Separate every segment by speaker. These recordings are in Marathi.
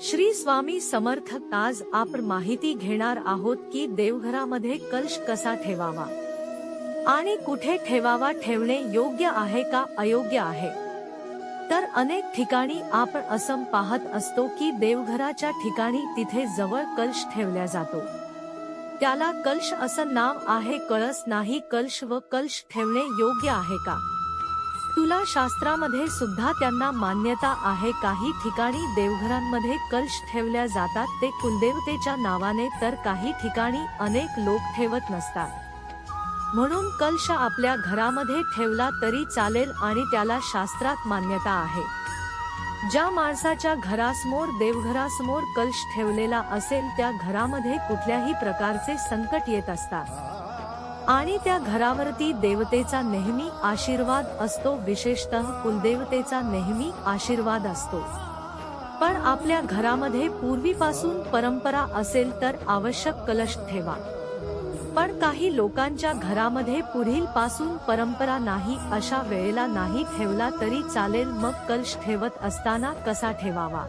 Speaker 1: श्री स्वामी समर्थ आज आपण माहिती घेणार आहोत की देवघरामध्ये कलश कसा ठेवावा? आणि कुठे ठेवावा ठेवणे योग्य आहे का अयोग्य आहे? तर अनेक ठिकाणी आपण असं पाहत असतो की देवघराच्या ठिकाणी तिथे जवळ कलश ठेवला जातो. त्याला कलश असं नाव आहे कळस नाही कलश व कलश ठेवणे योग्य आहे का? तुला शास्त्रामध्ये सुद्धा त्यांना मान्यता आहे. काही ठिकाणी देवघरांमध्ये कलश ठेवल्या जातात. ते कुलदेवतेच्या नावाने तर काही ठिकाणी अनेक लोक ठेवत नसतात. म्हणून कलश आपल्या घरामध्ये ठेवला तरी चालेल आणि त्याला शास्त्रात मान्यता आहे. ज्या माणसाच्या घरासमोर देवघरासमोर कलश ठेवलेला असेल त्या घरामध्ये कुठल्याही प्रकारचे संकट येत असतात. आणि त्या घरावरती देवतेचा नेहमी आशीर्वाद असतो विशेषतः कुलदेवतेचा नेहमी आशीर्वाद असतो. पण आपल्या घरामध्ये पूर्वीपासून परंपरा असेल तर आवश्यक कलश ठेवा. पण काही लोकांच्या घरामध्ये पुढील पासून परंपरा नाही अशा वेळेला नाही ठेवला तरी चालेल मग कलश ठेवत असताना कसा ठेवावा?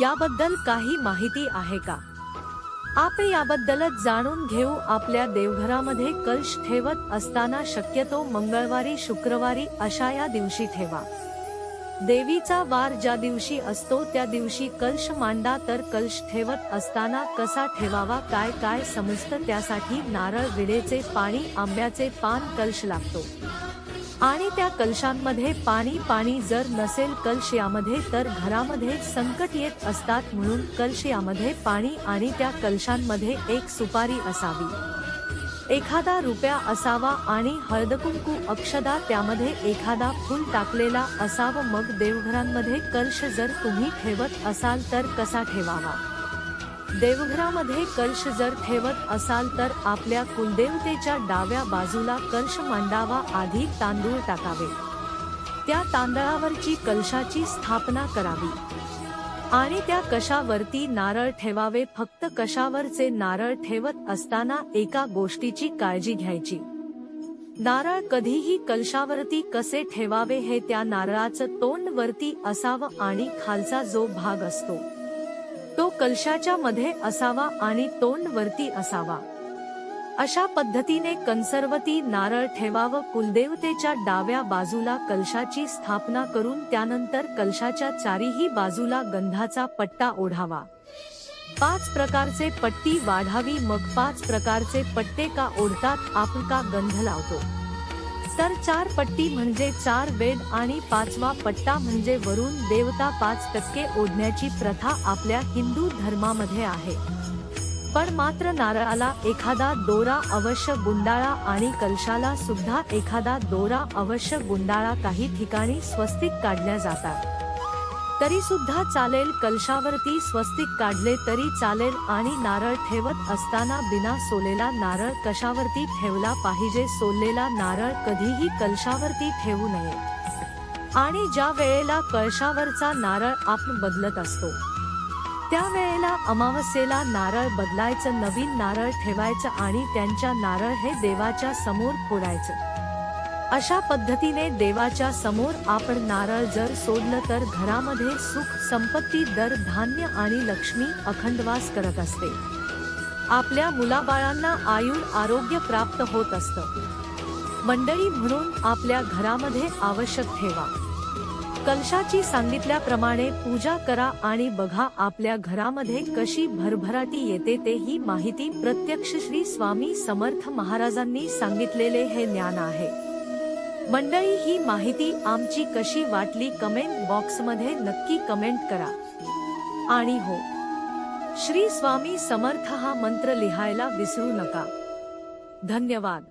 Speaker 1: याबद्दल काही माहिती आहे का? आपण याबद्दलच जाणून घेऊ आपल्या देवघरामध्ये कलश ठेवत असताना शक्यतो मंगळवारी शुक्रवारी अशा या दिवशी ठेवा. देवीचा वार ज्या दिवशी असतो त्या दिवशी कलश मांडा तर कलश ठेवत असताना कसा ठेवावा काय काय समजतं? त्यासाठी नारळ विडेचे पाणी आंब्याचे पान कलश लागतो. आणि त्या कलशांमध्ये पाणी पाणी जर नसेल कलश यामध्ये तर घरामध्ये संकट येत असतात म्हणून कलश यामध्ये पाणी आणि त्या कलशांमध्ये एक सुपारी असावी. एखादा रुपया असावा आणि हळदकुंकू अक्षदा त्यामध्ये एखादा फुल टाकलेला असावं मग देवघरांमध्ये कलश जर तुम्ही ठेवत असाल तर कसा ठेवावा? देवघरामध्ये कलश जर ठेवत असाल तर आपल्या कुलदेवतेच्या डाव्या बाजूला कलश मांडावा आधी तांदूळ टाकावे. त्या तांदळावरची कलशाची स्थापना करावी. आणि त्या कशावरती नारळ ठेवावे फक्त कशावरचे नारळ ठेवत असताना एका गोष्टीची काळजी घ्यायची. नारळ कधीही कलशावरती कसे ठेवावे हे त्या नारळाचं तोंड वरती असावं आणि खालचा जो भाग असतो तो कलशाच्या मध्ये असावा आणि तोंड वरती असावा. अशा पद्धतीने कंसर्वती नारळ ठेवावं कुलदेवतेच्या डाव्या बाजूला कलशाची स्थापना करून त्यानंतर कलशाच्या चारीही बाजूला गंधाचा पट्टा ओढावा. पाच प्रकारचे पट्टी वाढावी मग पाच प्रकारचे पट्टे का ओढतात आपण का गंध लावतो? तर चार पट्टी म्हणजे चार वेद आणि पाचवा पट्टा म्हणजे वरून देवता पाच टक्के ओढण्याची प्रथा आपल्या हिंदू धर्मामध्ये आहे. पण मात्र नारळाला एखादा दोरा अवश्य गुंडाळा आणि कलशाला सुद्धा एखादा दोरा अवश्य गुंडाळा काही ठिकाणी स्वस्तिक काढल्या जातात. तरी सुद्धा चालेल कलशावरती स्वस्तिक काढले तरी चालेल आणि नारळ ठेवत असताना बिना सोलेला नारळ कशावरती ठेवला पाहिजे? सोललेला नारळ कधीही कलशावरती ठेवू नये. आणि ज्या वेळेला कळशावरचा नारळ आपण बदलत असतो त्यावेळेला अमावस्येला नारळ बदलायचं नवीन नारळ ठेवायचं आणि त्यांच्या नारळ हे देवाच्या समोर फोडायचं. अशा पद्धतीने देवाच्या समोर आपण नारळ जर सोडलं तर घरामध्ये सुख संपत्ती दर धान्य आणि लक्ष्मी अखंडवास करत असते. आपल्या मुलाबाळांना आयुर आरोग्य प्राप्त होत असतं. मंडळी म्हणून आपल्या घरामध्ये आवश्यक ठेवा. कलशाची सांगितल्याप्रमाणे पूजा करा आणि बघा आपल्या घरामध्ये कशी भरभराटी येते ते ही माहिती प्रत्यक्ष श्री स्वामी समर्थ महाराजांनी सांगितलेले हे ज्ञान आहे. मंडळी ही माहिती आमची कशी वाटली कमेंट बॉक्समध्ये नक्की कमेंट करा. आणि हो श्री स्वामी समर्थ हा मंत्र लिहायला विसरू नका. धन्यवाद.